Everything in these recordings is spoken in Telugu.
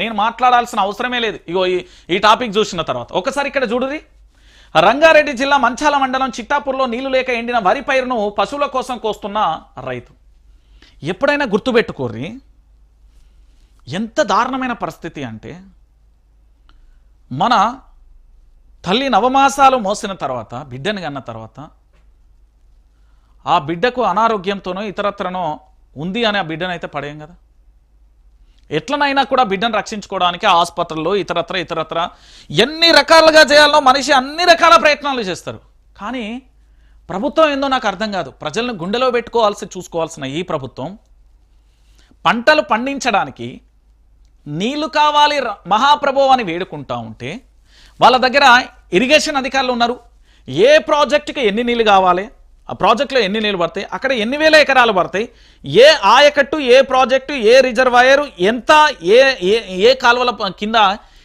నేను మాట్లాడాల్సిన అవసరమే లేదు. ఇగో ఈ ఈ టాపిక్ చూసిన తర్వాత. ఒకసారి ఇక్కడ చూడుది రంగారెడ్డి జిల్లా మంచాల మండలం చిట్టాపూర్లో నీళ్ళు లేక ఎండిన వరి పైరును పశువుల కోసం కోస్తున్న రైతు. ఎప్పుడైనా గుర్తుపెట్టుకోర్రి ఎంత దారుణమైన పరిస్థితి అంటే మన తల్లి నవమాసాలు మోసిన తర్వాత బిడ్డని కన్న తర్వాత ఆ బిడ్డకు అనారోగ్యంతోనో ఇతరత్రనో ఉంది అని ఆ బిడ్డనైతే పడేయం కదా. ఎట్లనైనా కూడా బిడ్డను రక్షించుకోవడానికి ఆసుపత్రుల్లో ఇతరత్ర ఇతరత్ర ఎన్ని రకాలుగా చేయాలో మనిషి అన్ని రకాల ప్రయత్నాలు చేస్తారు. కానీ ప్రభుత్వం ఏందో నాకు అర్థం కాదు. ప్రజలను గుండెలో పెట్టుకోవాల్సి చూసుకోవాల్సిన ఈ ప్రభుత్వం పంటలు పండించడానికి నీళ్ళు కావాలి మహాప్రభు అని వేడుకుంటా ఉంటే వాళ్ళ దగ్గర ఇరిగేషన్ అధికారులు ఉన్నారు. ఏ ప్రాజెక్టుకి ఎన్ని నీళ్ళు కావాలి? ఆ ప్రాజెక్టులో ఎన్ని నీళ్ళు పడతాయి? అక్కడ ఎన్ని వేల ఎకరాలు పడతాయి? ఏ ఆయకట్టు ఏ ప్రాజెక్టు ఏ రిజర్వాయరు ఎంత ఏ ఏ ఏ కాలువల కింద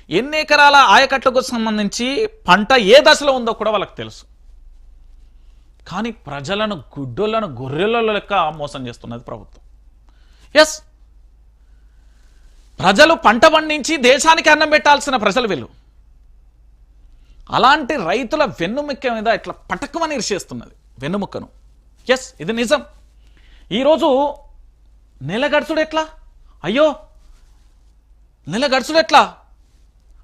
ఎన్ని ఎకరాల ఆయకట్టుకు సంబంధించి పంట ఏ దశలో ఉందో కూడా వాళ్ళకి తెలుసు. కానీ ప్రజలను గుడ్డోళ్ళను గొర్రెల లెక్క మోసం చేస్తున్నది ప్రభుత్వం. ఎస్ ప్రజలు పంట పండించి దేశానికి అన్నం పెట్టాల్సిన ప్రజలు వీళ్ళు. అలాంటి రైతుల వెన్నుముక్క మీద ఇట్లా పటకమని ఇరిచేస్తున్నది వెన్నుముక్కను. ఎస్ ఇది నిజం. ఈరోజు నెల గడుచుడు ఎట్లా? అయ్యో నెల గడుచుడు ఎట్లా?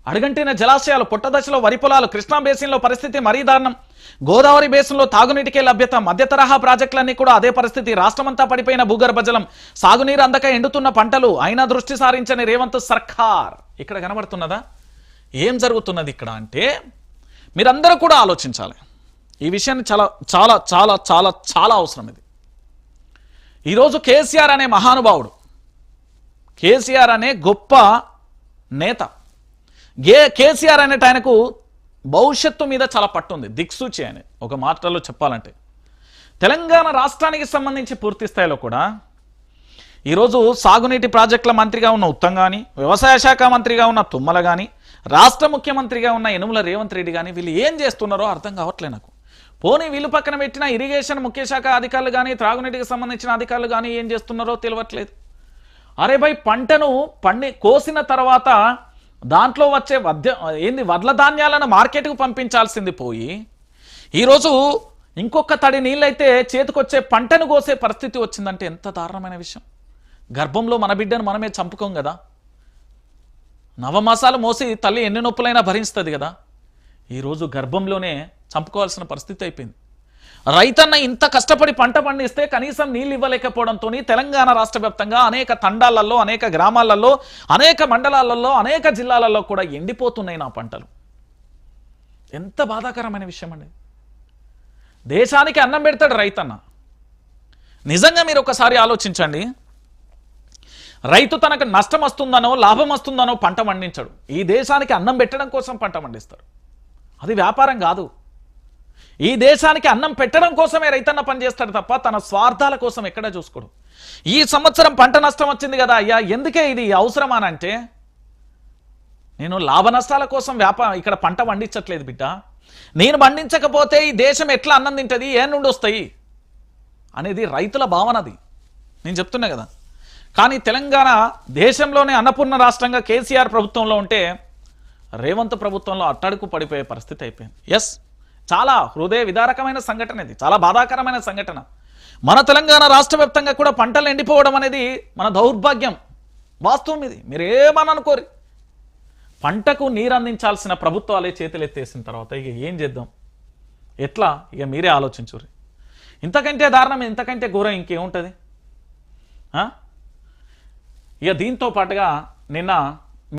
అడుగంటిన జలాశయాలు పుట్టదశలో వరి పొలాలు కృష్ణా బేసిన్లో పరిస్థితి మరీ దారుణం. గోదావరి బేసిన్లో తాగునీటికే లభ్యత మధ్య తరహా ప్రాజెక్టులన్నీ కూడా అదే పరిస్థితి. రాష్ట్రమంతా పడిపోయిన భూగర్భ జలం సాగునీరు అందక ఎండుతున్న పంటలు అయినా దృష్టి సారించని రేవంత్ సర్కార్. ఇక్కడ కనబడుతున్నదా? ఏం జరుగుతున్నది ఇక్కడ అంటే మీరందరూ కూడా ఆలోచించాలి. ఈ విషయాన్ని చాలా చాలా చాలా చాలా చాలా అవసరం ఇది. ఈరోజు కేసీఆర్ అనే మహానుభావుడు కేసీఆర్ అనే గొప్ప నేత గే కేసీఆర్ అనేట ఆయనకు భవిష్యత్తు మీద చాలా పట్టుంది దిక్సూచి అని ఒక మాటలో చెప్పాలంటే తెలంగాణ రాష్ట్రానికి సంబంధించి పూర్తి స్థాయిలో కూడా ఈరోజు సాగునీటి ప్రాజెక్టుల మంత్రిగా ఉన్న ఉత్తం కానీ వ్యవసాయ శాఖ మంత్రిగా ఉన్న తుమ్మల కానీ రాష్ట్ర ముఖ్యమంత్రిగా ఉన్న యనుమల రేవంత్ రెడ్డి కానీ వీళ్ళు ఏం చేస్తున్నారో అర్థం కావట్లే నాకు. పోనీ వీళ్ళు పక్కన పెట్టిన ఇరిగేషన్ ముఖ్య శాఖ అధికారులు కానీ త్రాగునీటికి సంబంధించిన అధికారులు కానీ ఏం చేస్తున్నారో తెలియట్లేదు అరే భయ్ పంటను పండి కోసిన తర్వాత దాంట్లో వచ్చే వద్య ఏంది వడ్ల ధాన్యాలను మార్కెట్కు పంపించాల్సింది పోయి ఈరోజు ఇంకొక తడి నీళ్ళైతే చేతికొచ్చే పంటను కోసే పరిస్థితి వచ్చిందంటే ఎంత దారుణమైన విషయం. గర్భంలో మన బిడ్డను మనమే చంపుకోం కదా. నవమాసాలు మోసి తల్లి ఎన్ని నొప్పులైనా భరిస్తుంది కదా. ఈరోజు గర్భంలోనే చంపుకోవాల్సిన పరిస్థితి అయిపోయింది. రైతన్న ఇంత కష్టపడి పంట పండిస్తే కనీసం నీళ్ళు ఇవ్వలేకపోవడంతో తెలంగాణ రాష్ట్ర వ్యాప్తంగా అనేక తండాలలో అనేక గ్రామాలలో అనేక మండలాలలో అనేక జిల్లాలలో కూడా ఎండిపోతున్నాయి నా పంటలు. ఎంత బాధాకరమైన విషయం అండి. దేశానికి అన్నం పెడతాడు రైతన్న. నిజంగా మీరు ఒకసారి ఆలోచించండి. రైతు తనకు నష్టం వస్తుందనో లాభం వస్తుందనో పంట పండించడు. ఈ దేశానికి అన్నం పెట్టడం కోసం పంట పండిస్తాడు అది వ్యాపారం కాదు. ఈ దేశానికి అన్నం పెట్టడం కోసమే రైతన్న పనిచేస్తాడు తప్ప తన స్వార్థాల కోసం ఎక్కడా చూసుకోడు. ఈ సంవత్సరం పంట నష్టం వచ్చింది కదా అయ్యా ఎందుకే ఇది అవసరమానంటే నేను లాభ నష్టాల కోసం వ్యాపారం ఇక్కడ పంట పండించట్లేదు బిడ్డ. నేను పండించకపోతే ఈ దేశం ఎట్లా అన్నం తింటుంది ఏ నుండి వస్తాయి అనేది రైతుల భావనది నేను చెప్తున్నా కదా. కానీ తెలంగాణ దేశంలోనే అన్నపూర్ణ రాష్ట్రంగా కేసీఆర్ ప్రభుత్వంలో ఉంటే రేవంత్ ప్రభుత్వంలో అట్టడుకు పడిపోయే పరిస్థితి అయిపోయింది. ఎస్ చాలా హృదయ విదారకమైన సంఘటన ఇది. చాలా బాధాకరమైన సంఘటన. మన తెలంగాణ రాష్ట్ర కూడా పంటలు ఎండిపోవడం అనేది మన దౌర్భాగ్యం. వాస్తవం ఇది. మీరు ఏమని పంటకు నీరు అందించాల్సిన ప్రభుత్వాలే చేతులు ఎత్తేసిన తర్వాత ఇక ఏం చేద్దాం? ఎట్లా? ఇక మీరే ఆలోచించుర్రి. ఇంతకంటే దారుణం ఇంతకంటే ఘోరం ఇంకేముంటుంది? ఇక దీంతో పాటుగా నిన్న